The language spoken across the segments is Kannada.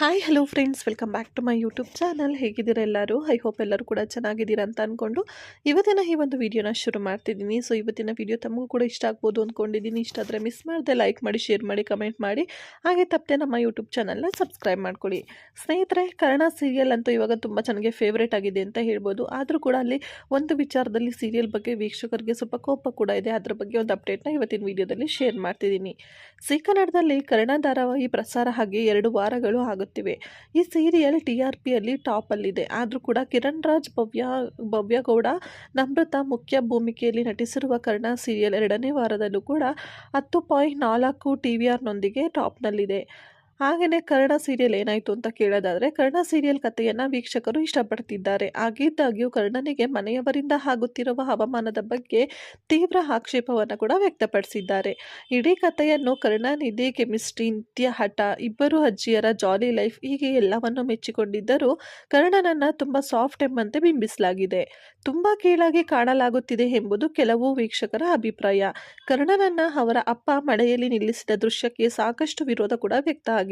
Hi hello friends welcome back to my YouTube channel ಹೇಗಿದ್ದೀರಾ ಎಲ್ಲರೂ? ಐ ಹೋಪ್ ಎಲ್ಲರೂ ಕೂಡ ಚೆನ್ನಾಗಿದ್ದೀರಾ ಅಂತ ಅಂದ್ಕೊಂಡು ಇವತ್ತಿನ ಈ ಒಂದು ವೀಡಿಯೋನ ಶುರು ಮಾಡ್ತಿದ್ದೀನಿ. ಸೊ ಇವತ್ತಿನ ವಿಡಿಯೋ ತಮಗೂ ಕೂಡ ಇಷ್ಟ ಆಗ್ಬೋದು ಅಂದ್ಕೊಂಡಿದ್ದೀನಿ ಇಷ್ಟ ಆದರೆ ಮಿಸ್ ಮಾಡಿದೆ ಲೈಕ್ ಮಾಡಿ ಶೇರ್ ಮಾಡಿ ಕಮೆಂಟ್ ಮಾಡಿ. ಹಾಗೆ ತಪ್ಪದೆ ನಮ್ಮ ಯೂಟ್ಯೂಬ್ ಚಾನಲ್ನ ಸಬ್ಸ್ಕ್ರೈಬ್ ಮಾಡ್ಕೊಳ್ಳಿ. ಸ್ನೇಹಿತರೆ, ಕನ್ನಡ ಸೀರಿಯಲ್ ಅಂತೂ ಇವಾಗ ತುಂಬ ಚೆನ್ನಾಗಿ ಫೇವ್ರೇಟ್ ಆಗಿದೆ ಅಂತ ಹೇಳ್ಬೋದು. ಆದರೂ ಕೂಡ ಅಲ್ಲಿ ಒಂದು ವಿಚಾರದಲ್ಲಿ ಸೀರಿಯಲ್ ಬಗ್ಗೆ ವೀಕ್ಷಕರಿಗೆ ಸ್ವಲ್ಪ ಕೋಪ ಕೂಡ ಇದೆ. ಅದ್ರ ಬಗ್ಗೆ ಒಂದು ಅಪ್ಡೇಟ್ನ ಇವತ್ತಿನ ವಿಡಿಯೋದಲ್ಲಿ ಶೇರ್ ಮಾಡ್ತಿದ್ದೀನಿ. ಸಿ ಕನ್ನಡದಲ್ಲಿ ಕನ್ನಡ ಧಾರಾವಾಹಿ ಪ್ರಸಾರ ಹಾಗೆ ಎರಡು ವಾರಗಳು ಆಗುತ್ತಿವೆ. ಈ ಸೀರಿಯಲ್ ಟಿ ಆರ್ ಪಿಯಲ್ಲಿ ಟಾಪಲ್ಲಿದೆ. ಆದರೂ ಕೂಡ ಕಿರಣ್ ರಾಜ್, ಭವ್ಯ, ಭವ್ಯಗೌಡ, ನಮ್ರತಾ ಮುಖ್ಯ ಭೂಮಿಕೆಯಲ್ಲಿ ನಟಿಸಿರುವ ಕರ್ಣ ಸೀರಿಯಲ್ ಎರಡನೇ ವಾರದಲ್ಲೂ ಕೂಡ ಹತ್ತು ಪಾಯಿಂಟ್ ನಾಲ್ಕು ಟಿ ವಿ ಆರ್ನೊಂದಿಗೆ ಟಾಪ್ನಲ್ಲಿದೆ. ಹಾಗೆಯೇ ಕನ್ನಡ ಸೀರಿಯಲ್ ಏನಾಯಿತು ಅಂತ ಕೇಳೋದಾದರೆ, ಕನ್ನಡ ಸೀರಿಯಲ್ ಕಥೆಯನ್ನು ವೀಕ್ಷಕರು ಇಷ್ಟಪಡ್ತಿದ್ದಾರೆ. ಆಗಿದ್ದಾಗ್ಯೂ ಕರ್ಣನಿಗೆ ಮನೆಯವರಿಂದ ಆಗುತ್ತಿರುವ ಹವಾಮಾನದ ಬಗ್ಗೆ ತೀವ್ರ ಆಕ್ಷೇಪವನ್ನು ಕೂಡ ವ್ಯಕ್ತಪಡಿಸಿದ್ದಾರೆ. ಇಡೀ ಕಥೆಯನ್ನು ಕರ್ಣನಿಧಿ ಕೆಮಿಸ್ಟ್ರಿ, ನಿತ್ಯ ಹಠ, ಇಬ್ಬರು ಅಜ್ಜಿಯರ ಜಾಲಿ ಲೈಫ್ ಹೀಗೆ ಎಲ್ಲವನ್ನು ಮೆಚ್ಚಿಕೊಂಡಿದ್ದರೂ ಕರ್ಣನನ್ನು ತುಂಬ ಸಾಫ್ಟ್ ಎಂಬಂತೆ ಬಿಂಬಿಸಲಾಗಿದೆ. ತುಂಬ ಕೀಳಾಗಿ ಕಾಣಲಾಗುತ್ತಿದೆ ಎಂಬುದು ಕೆಲವು ವೀಕ್ಷಕರ ಅಭಿಪ್ರಾಯ. ಕರ್ಣನನ್ನು ಅವರ ಅಪ್ಪ ಮಳೆಯಲ್ಲಿ ನಿಲ್ಲಿಸಿದ ದೃಶ್ಯಕ್ಕೆ ಸಾಕಷ್ಟು ವಿರೋಧ ಕೂಡ ವ್ಯಕ್ತ ಆಗಿದೆ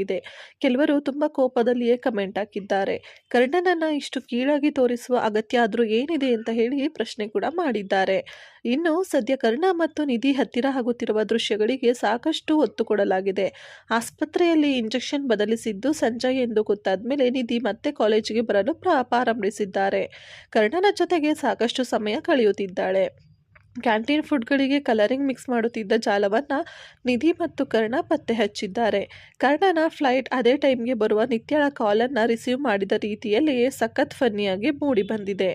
ಕೆಲವರು ತುಂಬ ಕೋಪದಲ್ಲಿಯೇ ಕಮೆಂಟ್ ಹಾಕಿದ್ದಾರೆ. ಕರ್ಣನನ್ನ ಇಷ್ಟು ಕೀಳಾಗಿ ತೋರಿಸುವ ಅಗತ್ಯ ಆದರೂ ಏನಿದೆ ಅಂತ ಹೇಳಿ ಪ್ರಶ್ನೆ ಕೂಡ ಮಾಡಿದ್ದಾರೆ. ಇನ್ನು ಸದ್ಯ ಕರ್ಣ ಮತ್ತು ನಿಧಿ ಹತ್ತಿರ ಆಗುತ್ತಿರುವ ದೃಶ್ಯಗಳಿಗೆ ಸಾಕಷ್ಟು ಒತ್ತು ಕೊಡಲಾಗಿದೆ. ಆಸ್ಪತ್ರೆಯಲ್ಲಿ ಇಂಜೆಕ್ಷನ್ ಬದಲಿಸಿದ್ದು ಸಂಜಯ್ ಎಂದು ಗೊತ್ತಾದ ಮೇಲೆ ನಿಧಿ ಮತ್ತೆ ಕಾಲೇಜಿಗೆ ಬರಲು ಪ್ರಾ- ಪ್ರಾರಂಭಿಸಿದ್ದಾರೆ. ಕರ್ಣನ ಜೊತೆಗೆ ಸಾಕಷ್ಟು ಸಮಯ ಕಳೆಯುತ್ತಿದ್ದಾಳೆ. ಕ್ಯಾಂಟೀನ್ ಫುಡ್ಗಳಿಗೆ ಕಲರಿಂಗ್ ಮಿಕ್ಸ್ ಮಾಡುತ್ತಿದ್ದ ಜಾಲವನ್ನು ನಿಧಿ ಮತ್ತು ಕರ್ಣ ಪತ್ತೆ ಹಚ್ಚಿದ್ದಾರೆ. ಕರ್ಣನ ಫ್ಲೈಟ್ ಅದೇ ಟೈಮ್ಗೆ ಬರುವ ನಿತ್ಯಳ ಕಾಲನ್ನು ರಿಸೀವ್ ಮಾಡಿದ ರೀತಿಯಲ್ಲಿಯೇ ಸಖತ್ ಫನ್ನಿಯಾಗಿ ಮೂಡಿ ಬಂದಿದೆ.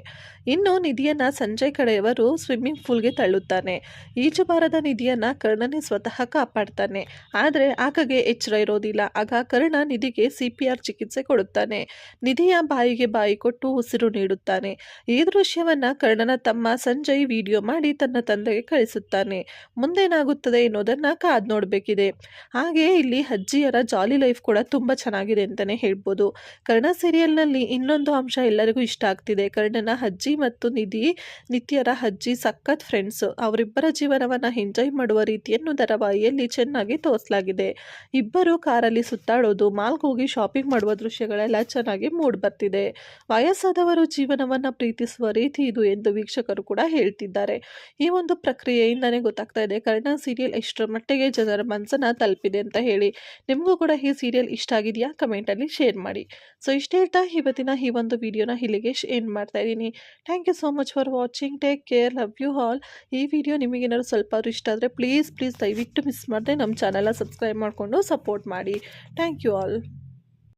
ಇನ್ನು ನಿಧಿಯನ್ನು ಸಂಜಯ್ ಕಡೆಯವರು ಸ್ವಿಮ್ಮಿಂಗ್ ಪೂಲ್ಗೆ ತಳ್ಳುತ್ತಾನೆ. ಈಜು ಬಾರದ ನಿಧಿಯನ್ನು ಕರ್ಣನೇ ಸ್ವತಃ ಕಾಪಾಡ್ತಾನೆ. ಆದರೆ ಆಕೆಗೆ ಎಚ್ಚರ ಇರೋದಿಲ್ಲ. ಆಗ ಕರ್ಣ ನಿಧಿಗೆ ಸಿ ಪಿ ಆರ್ ಚಿಕಿತ್ಸೆ ಕೊಡುತ್ತಾನೆ. ನಿಧಿಯ ಬಾಯಿಗೆ ಬಾಯಿ ಕೊಟ್ಟು ಉಸಿರು ನೀಡುತ್ತಾನೆ. ಈ ದೃಶ್ಯವನ್ನು ಕರ್ಣನ ತಮ್ಮ ಸಂಜಯ್ ವಿಡಿಯೋ ಮಾಡಿ ತನ್ನ ತಂದೆಗೆ ಕಳಿಸುತ್ತಾನೆ. ಮುಂದೇನಾಗುತ್ತದೆ ಎನ್ನುವುದನ್ನು ಕಾದ್ ನೋಡಬೇಕಿದೆ. ಹಾಗೆಯೇ ಇಲ್ಲಿ ಅಜ್ಜಿಯರ ಜಾಲಿ ಲೈಫ್ ಕೂಡ ತುಂಬ ಚೆನ್ನಾಗಿದೆ ಅಂತಲೇ ಹೇಳ್ಬೋದು. ಕರ್ಣ ಸೀರಿಯಲ್ನಲ್ಲಿ ಇನ್ನೊಂದು ಅಂಶ ಎಲ್ಲರಿಗೂ ಇಷ್ಟ ಆಗ್ತಿದೆ. ಕರ್ಣನ ಅಜ್ಜಿ ಮತ್ತು ನಿಧಿ, ನಿತ್ಯರ ಅಜ್ಜಿ ಸಖತ್ ಫ್ರೆಂಡ್ಸ್ ಅವರಿಬ್ಬರ ಜೀವನವನ್ನು ಎಂಜಾಯ್ ಮಾಡುವ ರೀತಿಯನ್ನು ಧಾರಾವಾಹಿಯಲ್ಲಿ ಚೆನ್ನಾಗಿ ತೋರಿಸಲಾಗಿದೆ. ಇಬ್ಬರು ಕಾರಲ್ಲಿ ಸುತ್ತಾಡೋದು ಮಾಲ್ಗೆ ಹೋಗಿ ಶಾಪಿಂಗ್ ಮಾಡುವ ದೃಶ್ಯಗಳೆಲ್ಲ ಚೆನ್ನಾಗಿ ಮೂಡ್ ಬರ್ತಿದೆ. ವಯಸ್ಸಾದವರು ಜೀವನವನ್ನು ಪ್ರೀತಿಸುವ ರೀತಿ ಇದು ಎಂದು ವೀಕ್ಷಕರು ಕೂಡ ಹೇಳ್ತಿದ್ದಾರೆ. ಈ ಒಂದು ಪ್ರಕ್ರಿಯೆಯಿಂದನೇ ಗೊತ್ತಾಗ್ತಾ ಇದೆ. ಕರ್ಣ ಸೀರಿಯಲ್ ಎಷ್ಟರ ಮಟ್ಟಿಗೆ ಜನರ ಮನಸ್ಸನ್ನು ತಲುಪಿದೆ ಅಂತ ಹೇಳಿ. ನಿಮಗೂ ಕೂಡ ಈ ಸೀರಿಯಲ್ ಇಷ್ಟ ಆಗಿದೆಯಾ? ಕಮೆಂಟಲ್ಲಿ ಶೇರ್ ಮಾಡಿ. ಸೊ, ಇಷ್ಟೇ ಹೇಳ್ತಾ ಇವತ್ತಿನ ಈ ಒಂದು ವಿಡಿಯೋನ ಇಲ್ಲಿಗೆ ಎಂಡ್ ಮಾಡ್ತಾ ಇದ್ದೀನಿ. Thank you so much for watching take care love you all ಈ ವಿಡಿಯೋ ನಿಮಗೇನಾದ್ರು ಸ್ವಲ್ಪ ಇಷ್ಟ ಆದರೆ ಪ್ಲೀಸ್ ಪ್ಲೀಸ್ ದಯವಿಟ್ಟು ಮಿಸ್ ಮಾಡದೆ ನಮ್ಮ ಚಾನಲ್ನ ಸಬ್ಸ್ಕ್ರೈಬ್ ಮಾಡಿಕೊಂಡು ಸಪೋರ್ಟ್ ಮಾಡಿ. Thank you all